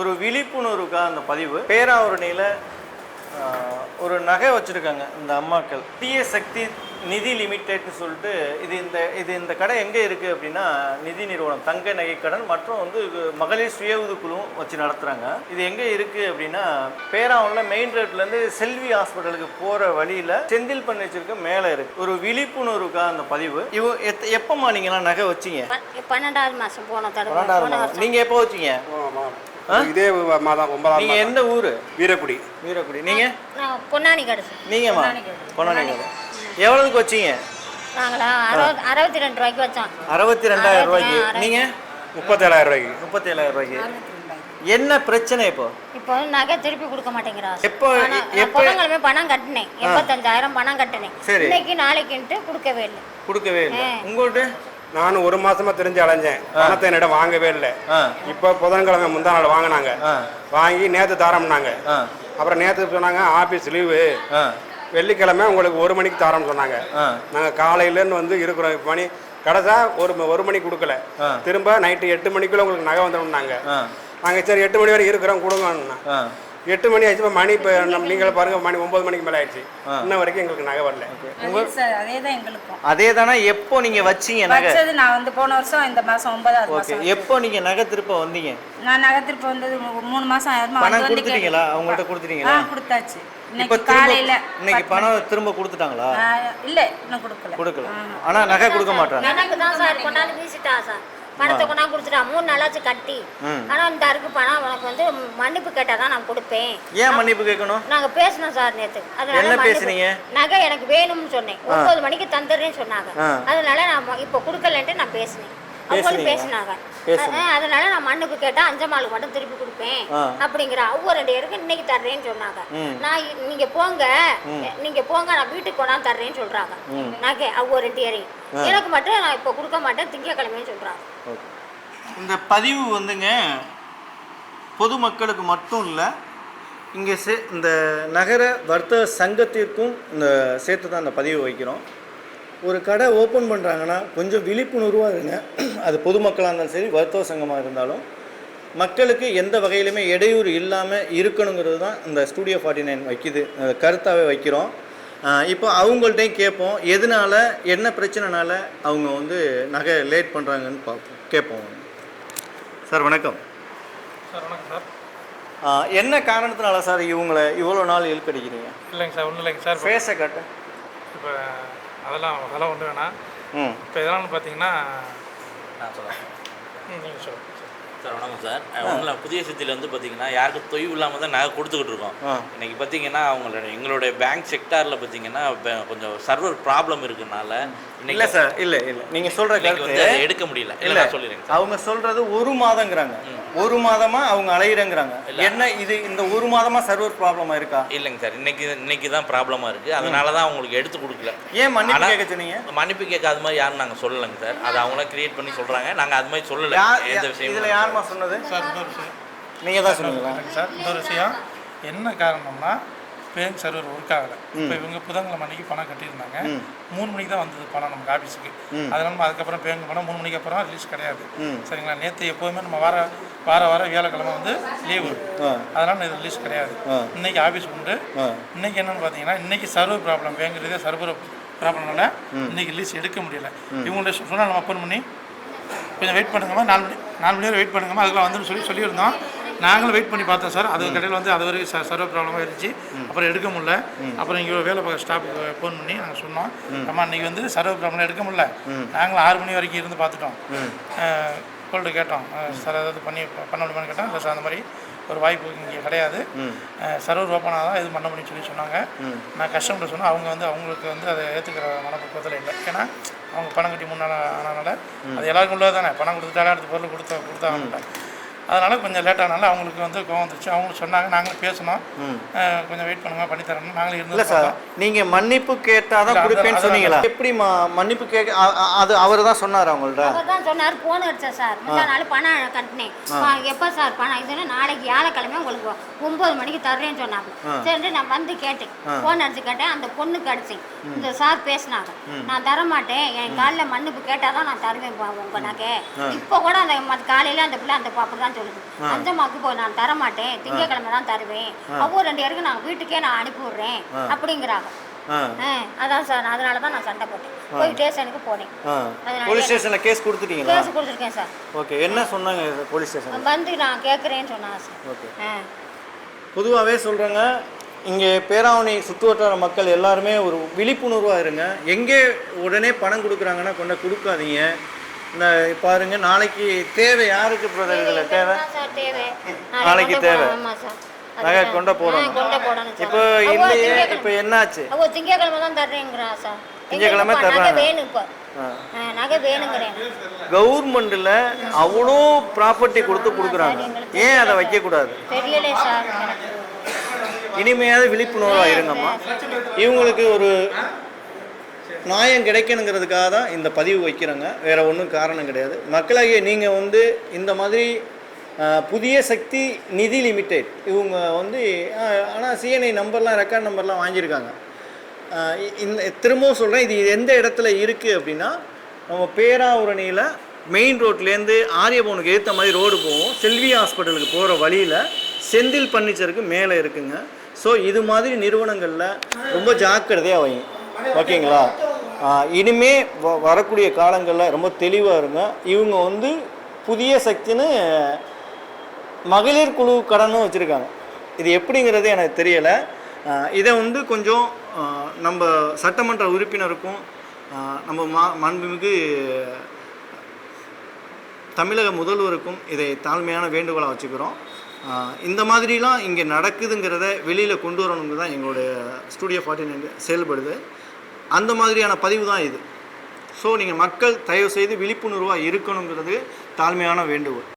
ஒரு விழிப்புணர்வுக்காக அந்த பதிவு. பேராவரணியில் ஒரு நகை வச்சுருக்காங்க இந்த அம்மாக்கள். தீய சக்தி நிதி லிமிடெட்னு சொல்லிட்டு இது இந்த இது இந்த கடை எங்கே இருக்குது அப்படின்னா நிதி நிறுவனம் தங்க நகை கடன் மற்றும் வந்து மகளிர் சுய உதவிக்குழுவும் வச்சு நடத்துகிறாங்க இது எங்கே இருக்குது அப்படின்னா பேராவூரில் மெயின் ரோட்லேருந்து செல்வி ஹாஸ்பிட்டலுக்கு போகிற வழியில் செந்தில் பண்ணி வச்சிருக்க மேலே இருக்குது ஒரு விழிப்புணர்வுக்காக அந்த பதிவு. இவ எத் எப்போம்மா நீங்களாம் நகை வச்சீங்க? பன்னெண்டாவது மாதம் போன தடவை. நீங்கள் எப்போ வச்சீங்க? இதே மாதம் ஒன்பதாம் நீங்கள் எந்த ஊர்? வீரக்குடி. வீரக்குடி. நீங்கள் நான் பொன்னானி கடைசி நீங்கம்மா கொண்டாடி எவ்வளவுக்கு வச்சீங்க? நாங்களா? அறுபது அறுபத்தி ரெண்டு ரூபாய்க்கு வச்சோம். அறுபத்தி ரெண்டாயிரம் ரூபாய்க்கு நீங்க? முப்பத்தேழாயிரம் ரூபாய்க்கு. முப்பத்தி ஏழாயிரம் ரூபாய்க்கு என்ன பிரச்சனை இப்போ? இப்போ வந்து நகை திருப்பி கொடுக்க மாட்டேங்கிறா எப்போ பணம் நான் எப்போ புதன்கிழமை பணம் கட்டினேன். எண்பத்தஞ்சாயிரம் பணம் கட்டினேன். இன்னைக்கு நாளைக்குன்ட்டு கொடுக்கவே இல்லை. கொடுக்கவே இல்லை. உங்கள்கிட்ட நானும் ஒரு மாசமா தெரிஞ்சு அலைஞ்சேன். பணத்தை என்னிடம் வாங்கவே இல்லை. இப்போ புதன்கிழமை முந்தா நாள் வாங்கினாங்க. வாங்கி நேற்று தாரம்னாங்க. அப்புறம் நேற்று சொன்னாங்க ஆஃபீஸ் லீவு. வெள்ளிக்கிழமை உங்களுக்கு ஒரு மணிக்கு தாரோம்னு சொன்னாங்க. ஆ. நாங்கள் காலையிலேருந்து வந்து இருக்கிறோம். மணி கடைசா ஒரு ஒரு மணிக்கு கொடுக்கல. திரும்ப நைட்டு எட்டு மணிக்குள்ள உங்களுக்கு நகை வந்துடும்னாங்க. ஆ. நாங்கள் சரி எட்டு மணி வரைக்கும் இருக்கிறோம் கொடுங்கண்ணா ஆ. எட்டு மணி ஆயிடுச்சு. இப்போ மணி இப்போ நம்ம நீங்கள் பாருங்க மணி ஒன்பது மணிக்கு மேலே ஆயிடுச்சு. இன்ன வரைக்கும் எங்களுக்கு நகை வரல. அதே தான் எங்களுக்கும். அதே தானே எப்போ நீங்க வச்சீங்க நகை? வச்சது நான் வந்து போன வருஷம் இந்த மாசம் ஒன்பதாவது ஓகே. மாசம் எப்போ நீங்க நகை திருப்ப வந்தீங்க? நான் நகர்த்திருப்ப வந்தது மூ- மூணு மாசம் ஆயிருமா பணம் கொடுத்துட்டீங்களா. அவங்கள்ட்ட கொடுத்துட்டீங்களா? கொடுத்தாச்சு. இப்போ காலையில இன்னைக்கு பணம் திரும்ப கொடுத்துட்டாங்களா? இல்ல இன்னும் கொடுக்கல. கொடுக்கல. ஆனா நகை கொடுக்க மாட்டாங்க பணத்தை கொண்டாந்து கொடுத்துட்டா மூணு நாளாச்சு கட்டி. ஆனா இந்த அருக்கு பணம் உனக்கு வந்து மன்னிப்பு கேட்டால் தான் நான் கொடுப்பேன். ஏன் மன்னிப்பு கேட்கணும்? நாங்க பேசினோம் சார் நேத்து. அதனால பேசுனீங்க? நகை எனக்கு வேணும்னு சொன்னேன். ஒன்பது மணிக்கு தந்துடுறேன்னு சொன்னாங்க. அதனால நான் இப்போ கொடுக்கலன்ட்டு நான் பேசினேன். அவங்களும் பேசினாங்க. அதனால நான் மண்ணுக்கு கேட்டா அஞ்சமாளுக்கு மட்டும் திருப்பி கொடுப்பேன். அப்படிங்கிற அவங்க ரெண்டு பேருக்கு இன்னைக்கு தர்றேன்னு சொன்னாங்க. நான் நீங்க போங்க. நீங்க போங்க நான் வீட்டுக்கு கொண்டாந்து தர்றேன்னு சொல்றாங்க. நகை அவங்க ரெண்டு பேரையும். எனக்கு மட்டும் நான் இப்போ கொடுக்க மாட்டேன் திங்கக்கிழமைன்னு சொல்றாங்க. இந்த பதிவு வந்துங்க பொதுமக்களுக்கு மட்டும் இல்லை இங்கே சே இந்த நகர வர்த்தக சங்கத்திற்கும் இந்த சேர்த்து தான் இந்த பதிவு வைக்கிறோம். ஒரு கடை ஓப்பன் பண்ணுறாங்கன்னா கொஞ்சம் விழிப்புணர்வாக இருங்க. அது பொதுமக்களாக இருந்தாலும் சரி வர்த்தக சங்கமாக இருந்தாலும் மக்களுக்கு எந்த வகையிலுமே இடையூறு இல்லாமல் இருக்கணுங்கிறது தான் இந்த ஸ்டூடியோ ஃபார்ட்டி நைன் வைக்குது. அஹ் கருத்தாவே வைக்கிறோம். இப்போ அவங்கள்ட்டையும் கேட்போம். எதனால என்ன பிரச்சனைனால அவங்க வந்து நகை லேட் பண்ணுறாங்கன்னு பார்ப்போம் கேட்போம். சார் வணக்கம். சார் வணக்கம் சார். என்ன காரணத்தினால சார் இவங்களை இவ்வளோ நாள் இழுக்கடிக்கிறீங்க இல்லைங்க சார் ஒன்றும் இல்லைங்க சார். ஃபேஸை காட்டு. இப்போ அதெல்லாம் அதெல்லாம் ஒன்று வேணாம். ம். இப்போ இதெல்லாம் பார்த்தீங்கன்னா நான் சொல்கிறேன் ம், நீங்கள் சொல்லுங்கள் சார் வணக்கம் சார். ஒன்றில் புதிய சித்தியில் வந்து பார்த்தீங்கன்னா யாருக்கும் தொய்வு இல்லாமல் தான் நாங்கள் கொடுத்துக்கிட்டு இருக்கோம். இன்னைக்கு பார்த்தீங்கன்னா அவங்களோட எங்களுடைய பேங்க் செக்டாரில் பார்த்தீங்கன்னா கொஞ்சம் சர்வர் ப்ராப்ளம் இருக்கனால இல்லை சார் இல்லை இல்லை. நீங்கள் சொல்கிற கருத்து எடுக்க முடியல. இல்லை சார். அவங்க சொல்றது ஒரு மாதங்கிறாங்க. ஒரு மாதமா அவங்க அலையிறங்கிறாங்க. என்ன இது இந்த ஒரு மாதமா சர்வர் ப்ராப்ளமா இருக்கா இல்லைங்க சார் இன்னைக்கு இன்னைக்கு தான் ப்ராப்ளமாக இருக்குது அதனால தான் அவங்களுக்கு எடுத்து கொடுக்கல. ஏன் மன்னிப்பு கேட்க சொன்னீங்க? மன்னிப்பு கேட்காத மாதிரி யாரும் நாங்கள் சொல்லலைங்க சார். அதை அவங்களே கிரியேட் பண்ணி சொல்கிறாங்க நாங்கள் அது மாதிரி சொல்லலை. யார் எந்த இதுல விஷயமும் யாருமா சொன்னது? சார் இன்னொரு விஷயம். நீங்க தான் சொன்னீங்களா? சார் இன்னொரு விஷயம். என்ன காரணம்னா பேங்க் சர்வர் ஒர்க் ஆகலை இப்போ இவங்க புதன்கிழமை அன்னைக்கு பணம் கட்டியிருந்தாங்க. மூணு மணிக்கு தான் வந்தது பணம் நமக்கு ஆஃபீஸுக்கு அதனால நம்ம அதுக்கப்புறம் பேங்க் பணம் மூணு மணிக்கு அப்புறம் ரிலீஸ் கிடையாது. சரிங்களா? நேற்று எப்போதுமே நம்ம வார வார வார வியாழக்கிழமை வந்து லீவு. அதனால இது ரிலீஸ் கிடையாது. இன்னைக்கு ஆஃபீஸ் உண்டு. இன்னைக்கு என்னன்னு பார்த்தீங்கன்னா இன்னைக்கு சர்வர் ப்ராப்ளம் பேங்கிறதே சர்வர் ப்ராப்ளம்னால இன்னைக்கு ரிலீஸ் எடுக்க முடியல. இவங்கள்ட்ட சொன்னால் நம்ம ஓப்பன் பண்ணி கொஞ்சம் வெயிட் பண்ணுங்கம்மா. நாலு மணி நாலு மணி நேரம் வெயிட் பண்ணுங்கம்மா. அதுக்குள்ள வந்துன்னு சொல்லி சொல்லியிருந்தோம். நாங்களும் வெயிட் பண்ணி பார்த்தோம் சார். அது கடையில் வந்து அது வரைக்கும் ச சர்வர் ப்ராப்ளமாக இருந்துச்சு. அப்புறம் எடுக்க முடியல. அப்புறம் இங்கே வேலை பார்க்க ஸ்டாஃபுக்கு ஃபோன் பண்ணி நாங்கள் சொன்னோம். அம்மா இன்னைக்கு வந்து சர்வர் ப்ராப்ளம் எடுக்க முடியல. நாங்களும் ஆறு மணி வரைக்கும் இருந்து பார்த்துட்டோம். கோல்டு கேட்டோம். சார் ஏதாவது பண்ணி பண்ண முடியுமான்னு கேட்டோம். இல்லை சார் அந்த மாதிரி ஒரு வாய்ப்பு இங்கே கிடையாது. சர்வர் ஓப்பன் தான் இது பண்ண முடியும்னு சொல்லி சொன்னாங்க. நான் கஸ்டமர்கிட்ட சொன்னேன். அவங்க வந்து அவங்களுக்கு வந்து அதை ஏற்றுக்கிற மனப்பக்குவத்தில் இல்லை. ஏன்னா அவங்க பணம் கட்டி முன்னால் ஆனனால அது எல்லாருக்கும் உள்ளது தானே பணம் கொடுத்துட்டாலே அடுத்த பொருள் கொடுத்தா கொடுத்தாங்க அதனால் கொஞ்சம் லேட் ஆனால அவங்களுக்கு வந்து கோவம் வந்துச்சு அவங்களும் சொன்னாங்க நாங்களும் பேசணும். கொஞ்சம் வெயிட் பண்ணுங்க பண்ணி தரணும் நாங்களும் இல்ல இருந்து சார் நீங்க மன்னிப்பு கேட்டாதான் இல்ல, அது- கொடுப்பேன்னு சொன்னீங்களா? எப்படி ம- மன்னிப்பு கேட்க அது அவர் தான் சொன்னார் அவங்கள்ட்ட அவர் தான் சொன்னார் போன் அடிச்சேன் சார் முந்தா நாள் பணம் கட்டினேன். எப்போ சார் பணம்? இதுன்னு நாளைக்கு வியாழக்கிழமை உங்களுக்கு ஒன்பது மணிக்கு தர்றேன்னு சொன்னாங்க. சரி நான் வந்து கேட்டேன். போன் அடிச்சு கேட்டேன் அந்த பொண்ணுக்கு அடிச்சேன். இந்த சார் பேசினாங்க. நான் தர மாட்டேன் என் காலில் மன்னிப்பு கேட்டால் தான் நான் தருவேன் பா- உங்க நகை இப்போ கூட அந்த காலையில அந்த பிள்ளை அந்த பாப்பா தான் சொல்லுது அஞ்சம்மாக்கு போய் நான் தரமாட்டேன். திங்கக்கிழமை தான் தருவேன். அவ்வளோ ரெண்டு பேருக்கு நான் வீட்டுக்கே நான் அனுப்பி விடுறேன் அப்படிங்கிறாங்க. அதான் சார் அதனால தான் நான் சண்டை போட்டேன். போய் ஸ்டேஷனுக்கு போனேன். போலீஸ் ஸ்டேஷனில் கேஸ் கொடுத்துட்டீங்களா? கேஸ் கொடுத்துருக்கேன் சார். ஓகே என்ன சொன்னாங்க போலீஸ் ஸ்டேஷன் வந்து நான் கேட்குறேன்னு சொன்னாங்க சார். ஓகே. பொதுவாகவே சொல்கிறாங்க இங்கே பேராவணி சுற்றுவட்டார மக்கள் எல்லாருமே ஒரு விழிப்புணர்வாக இருங்க. எங்கே உடனே பணம் கொடுக்குறாங்கன்னா கொண்ட கொடுக்காதீங்க. இந்த பாருங்க நாளைக்கு தேவை யாருக்கு இதுல தேவை? நாளைக்கு தேவை. நகை கொண்ட போடணும். இப்போ இல்லையே இப்போ என்னாச்சு? திங்கக்கிழமை தான் தர்றேங்கிறா சார். தர்றாங்க. கவர்மெண்ட்டில் அவ்வளோ ப்ராப்பர்ட்டி கொடுத்து கொடுக்குறாங்க. ஏன் அதை சார். எனக்கு இனிமையாவது விழிப்புணர்வாக இருங்கம்மா. இவங்களுக்கு ஒரு நியாயம் கிடைக்கணுங்கிறதுக்காக தான் இந்த பதிவு வைக்கிறேங்க. வேறு ஒன்றும் காரணம் கிடையாது. மக்களாகிய நீங்கள் வந்து இந்த மாதிரி புதிய சக்தி நிதி லிமிடெட் இவங்க வந்து ஆனால் சிஎன்ஐ நம்பர்லாம் ரெக்கார்ட் நம்பர்லாம் வாங்கியிருக்காங்க. இந்த திரும்பவும் சொல்கிறேன் இது எந்த இடத்துல இருக்குது அப்படின்னா நம்ம பேராவூரணியில் மெயின் ரோட்லேருந்து ஆரியபவனுக்கு ஏற்ற மாதிரி ரோடு போவோம். செல்வி ஹாஸ்பிட்டலுக்கு போகிற வழியில் செந்தில் பர்னிச்சருக்கு மேலே இருக்குங்க. ஸோ இது மாதிரி நிறுவனங்களில் ரொம்ப ஜாக்கிரதையாக வைங்க. ஓகேங்களா? இனிமே வ- வரக்கூடிய காலங்களில் ரொம்ப தெளிவாக இருங்க. இவங்க வந்து புதிய சக்தின்னு மகளிர் குழு கடனும் வச்சுருக்காங்க. இது எப்படிங்கிறது எனக்கு தெரியலை. இதை வந்து கொஞ்சம் நம்ம சட்டமன்ற உறுப்பினருக்கும் நம்ம மா மாண்புமிகு தமிழக முதல்வருக்கும் இதை தாழ்மையான வேண்டுகோளாக வச்சுக்கிறோம். இந்த மாதிரிலாம் இங்கே நடக்குதுங்கிறத வெளியில் கொண்டு வரணுங்கிறது தான் எங்களுடைய ஸ்டூடியோ ஃபார்ட்டி நைன் செயல்படுது. அந்த மாதிரியான பதிவு தான் இது. ஸோ நீங்கள் மக்கள் தயவு செய்து விழிப்புணர்வாக இருக்கணுங்கிறது தாழ்மையான வேண்டுகோள்.